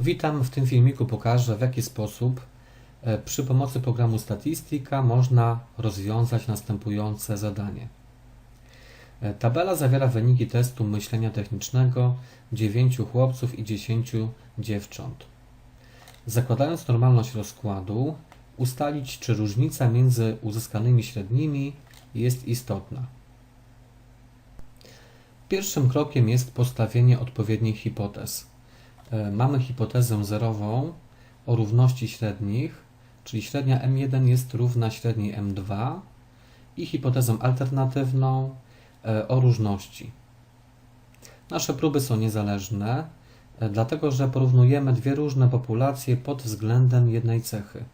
Witam, w tym filmiku pokażę w jaki sposób e, przy pomocy programu Statistika można rozwiązać następujące zadanie. E, Tabela zawiera wyniki testu myślenia technicznego 9 chłopców i 10 dziewcząt. Zakładając normalność rozkładu, ustalić czy różnica między uzyskanymi średnimi jest istotna. Pierwszym krokiem jest postawienie odpowiednich hipotez. E, Mamy hipotezę zerową o równości średnich, czyli średnia M1 jest równa średniej M2 i hipotezę alternatywną e, o różności. Nasze próby są niezależne, e, dlatego że porównujemy dwie różne populacje pod względem jednej cechy.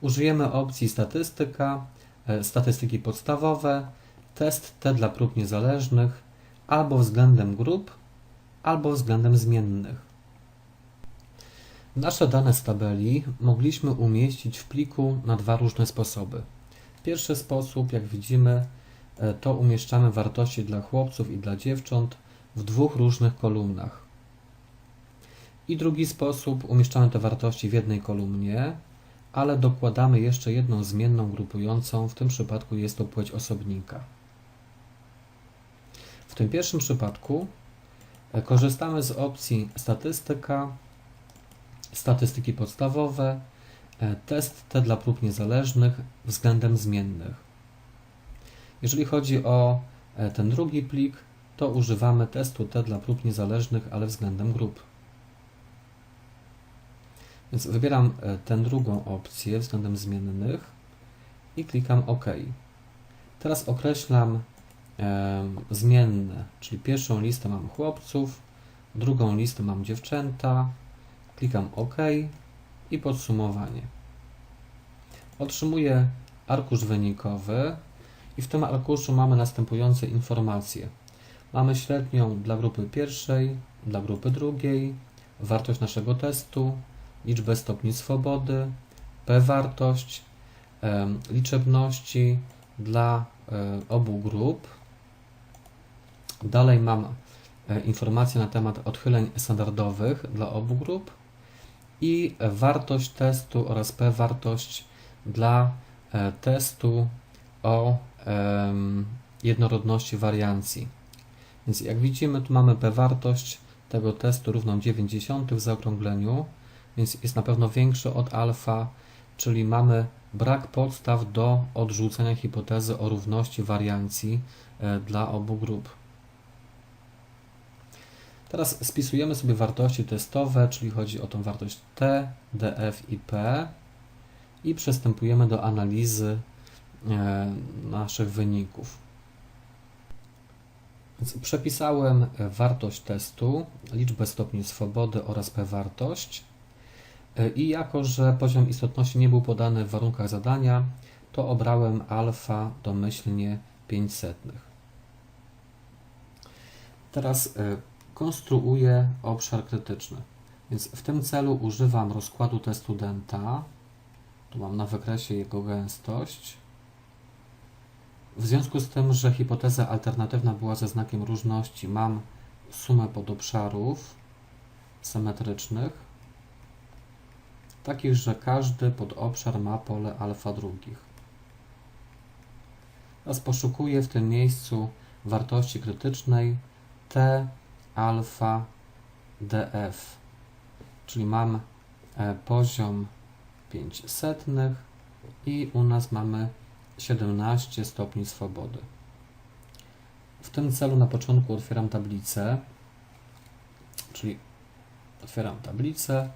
Użyjemy opcji statystyka, statystyki podstawowe, test T dla prób niezależnych, albo względem grup, albo względem zmiennych. Nasze dane z tabeli mogliśmy umieścić w pliku na dwa różne sposoby. Pierwszy sposób, jak widzimy, e, to umieszczamy wartości dla chłopców i dla dziewcząt w dwóch różnych kolumnach. I drugi sposób, umieszczamy te wartości w jednej kolumnie, ale dokładamy jeszcze jedną zmienną grupującą, w tym przypadku jest to płeć osobnika. W tym pierwszym przypadku korzystamy z opcji statystyka, statystyki podstawowe, e, test T dla prób niezależnych względem zmiennych. Jeżeli chodzi o e, ten drugi plik, to używamy testu T dla prób niezależnych, ale względem grup. Więc wybieram e, tę drugą opcję względem zmiennych i klikam OK. Teraz określam zmienne, czyli pierwszą listę mam chłopców, drugą listę mam dziewczęta, klikam OK i podsumowanie. Otrzymuję arkusz wynikowy i w tym arkuszu mamy następujące informacje. Mamy średnią dla grupy pierwszej, dla grupy drugiej, wartość naszego testu, liczbę stopni swobody, p-wartość, liczebności dla e, obu grup. Dalej mam e, informacje na temat odchyleń standardowych dla obu grup i wartość testu oraz p-wartość dla e, testu o jednorodności wariancji. Więc jak widzimy, tu mamy p-wartość tego testu równą 90 w zaokrągleniu, więc jest na pewno większy od alfa, czyli mamy brak podstaw do odrzucenia hipotezy o równości wariancji e, dla obu grup. Teraz spisujemy sobie wartości testowe, czyli chodzi o tą wartość T, DF i P i przystępujemy do analizy e, naszych wyników. Więc przepisałem wartość testu, liczbę stopni swobody oraz p-wartość i jako, że poziom istotności nie był podany w warunkach zadania, to obrałem alfa domyślnie 500. Teraz e, konstruuję obszar krytyczny. Więc w tym celu używam rozkładu T studenta. Tu mam na wykresie jego gęstość. W związku z tym, że hipoteza alternatywna była ze znakiem różności, mam sumę podobszarów symetrycznych, takich, że każdy podobszar ma pole alfa drugich. Teraz poszukuję w tym miejscu wartości krytycznej T alfa df, czyli mam e, poziom 500 i u nas mamy 17 stopni swobody. W tym celu na początku otwieram tablicę, czyli otwieram tablicę,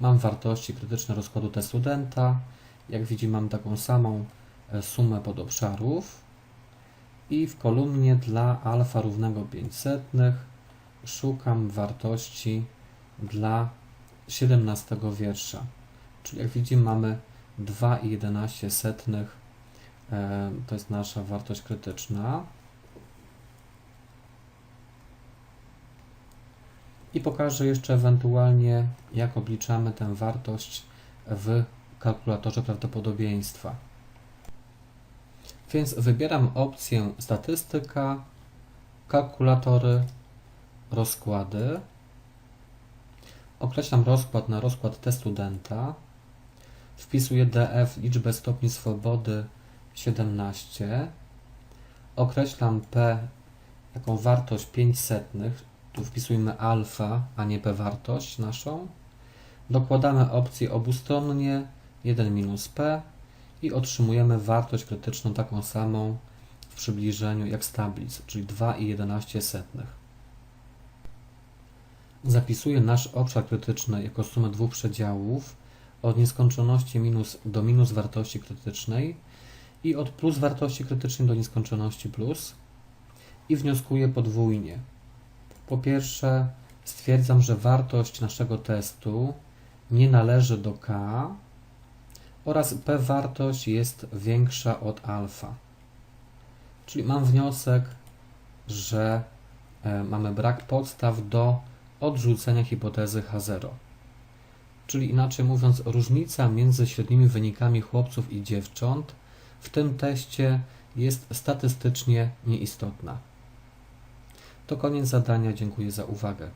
mam wartości krytyczne rozkładu T studenta. Jak widzimy, mam taką samą e, sumę podobszarów i w kolumnie dla alfa równego 500 szukam wartości dla 17 wiersza. Czyli jak widzimy, mamy 2,11 E, to jest nasza wartość krytyczna. I pokażę jeszcze ewentualnie, jak obliczamy tę wartość w kalkulatorze prawdopodobieństwa. Więc wybieram opcję statystyka, kalkulatory, rozkłady. Określam rozkład na rozkład T studenta. Wpisuję df liczbę stopni swobody 17. Określam p jaką wartość 5 setnych. Tu wpisujmy alfa, a nie p wartość naszą. Dokładamy opcję obustronnie 1 minus p i otrzymujemy wartość krytyczną taką samą w przybliżeniu jak z tablic, czyli 2,11 setnych. Zapisuję nasz obszar krytyczny jako sumę dwóch przedziałów od nieskończoności minus do minus wartości krytycznej i od plus wartości krytycznej do nieskończoności plus i wnioskuję podwójnie. Po pierwsze, stwierdzam, że wartość naszego testu nie należy do k oraz p wartość jest większa od alfa. Czyli mam wniosek, że e, mamy brak podstaw do odrzucenia hipotezy H0. Czyli inaczej mówiąc, różnica między średnimi wynikami chłopców i dziewcząt w tym teście jest statystycznie nieistotna. To koniec zadania. Dziękuję za uwagę.